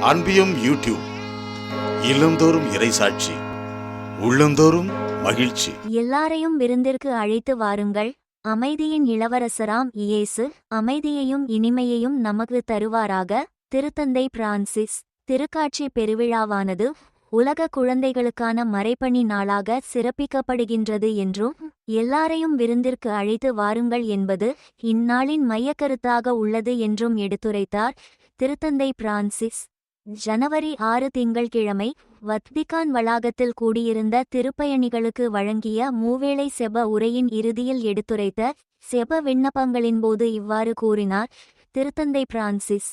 அன்பியும் YouTube இல்லந்தோறும் இறைசாட்சி உள்ளந்தோறும் மகிழ்ச்சி. எல்லாரையும் விருந்திற்கு அழைத்து வாருங்கள். அமைதியின் இளவரசராம் இயேசு அமைதியையும் இனிமையையும் நமக்கு தருவாராக திருத்தந்தை பிரான்சிஸ். திருக்காட்சி பெருவிழாவானது உலக குழந்தைகளுக்கான மறைப்பணி நாளாக சிறப்பிக்கப்படுகின்றது என்றும் எல்லாரையும் விருந்திற்கு அழைத்து வாருங்கள் என்பது இந்நாளின் மையக்கருத்தாக உள்ளது என்றும் எடுத்துரைத்தார் திருத்தந்தை பிரான்சிஸ். ஜனவரி ஆறு திங்கள்கிழமை வத்திகான் வளாகத்தில் கூடியிருந்த திருப்பயணிகளுக்கு வழங்கிய மூவேளை செப உரையின் இறுதியில் எடுத்துரைத்த செப விண்ணப்பங்களின்போது இவ்வாறு கூறினார். திருத்தந்தை பிரான்சிஸ்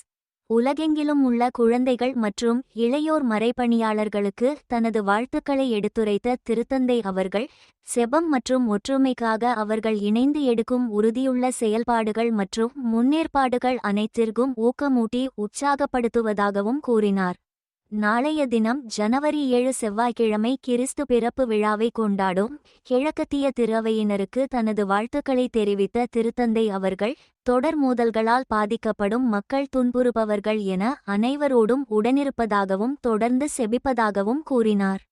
உலகெங்கிலும் உள்ள குழந்தைகள் மற்றும் இளையோர் மறைபணியாளர்களுக்கு தனது வாழ்த்துக்களை எடுத்துரைத்த திருத்தந்தை அவர்கள் செபம் மற்றும் ஒற்றுமைக்காக அவர்கள் இணைந்து எடுக்கும் உறுதியுள்ள செயல்பாடுகள் மற்றும் முன்னேற்பாடுகள் அனைத்திற்கும் ஊக்கமூட்டி உற்சாகப்படுத்துவதாகவும் கூறினார். நாளைய தினம் ஜனவரி ஏழு செவ்வாய்க்கிழமை கிறிஸ்து பிறப்பு விழாவை கொண்டாடும் கிழக்கத்திய திருவையினருக்கு தனது வாழ்த்துக்களை தெரிவித்த திருத்தந்தை அவர்கள் தொடர் மோதல்களால் பாதிக்கப்படும் மக்கள் துன்புறுபவர்கள் என அனைவரோடும் உடனிருப்பதாகவும் தொடர்ந்து செபிப்பதாகவும் கூறினார்.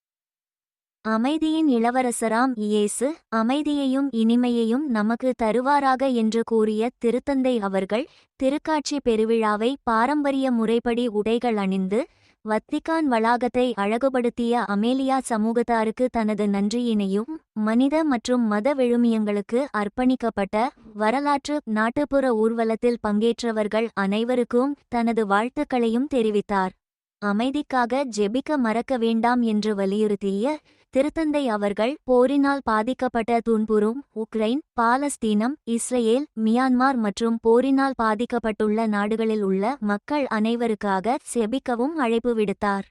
அமைதியின் இளவரசராம் இயேசு அமைதியையும் இனிமையையும் நமக்கு தருவாராக என்று கூறிய திருத்தந்தை அவர்கள் திருக்காட்சி பெருவிழாவை பாரம்பரிய முறைப்படி உடைகள் அணிந்து வத்திகான் வளாகத்தை அழகுபடுத்திய அமேலியா சமூகத்தாருக்கு தனது நன்றியினையும் மனித மற்றும் மத விழுமியங்களுக்கு அர்ப்பணிக்கப்பட்ட வரலாற்று நாட்டுப்புற ஊர்வலத்தில் பங்கேற்றவர்கள் அனைவருக்கும் தனது வாழ்த்துக்களையும் தெரிவித்தார். அமைதிக்காக ஜெபிக்க மறக்க வேண்டாம் என்று வலியுறுத்திய திருத்தந்தை அவர்கள் போரினால் பாதிக்கப்பட்ட துன்புறும் உக்ரைன் பாலஸ்தீனம் இஸ்ரேல் மியான்மார் மற்றும் போரினால் பாதிக்கப்பட்டுள்ள நாடுகளில் உள்ள மக்கள் அனைவருக்காக செபிக்கவும் அழைப்பு விடுத்தார்.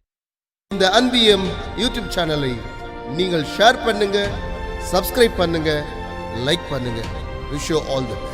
இந்த அன்பியம் யூடியூப் சேனலை நீங்கள் ஷேர் பண்ணுங்க சப்ஸ்கிரைப் பண்ணுங்க லைக் பண்ணுங்க. Wish all the best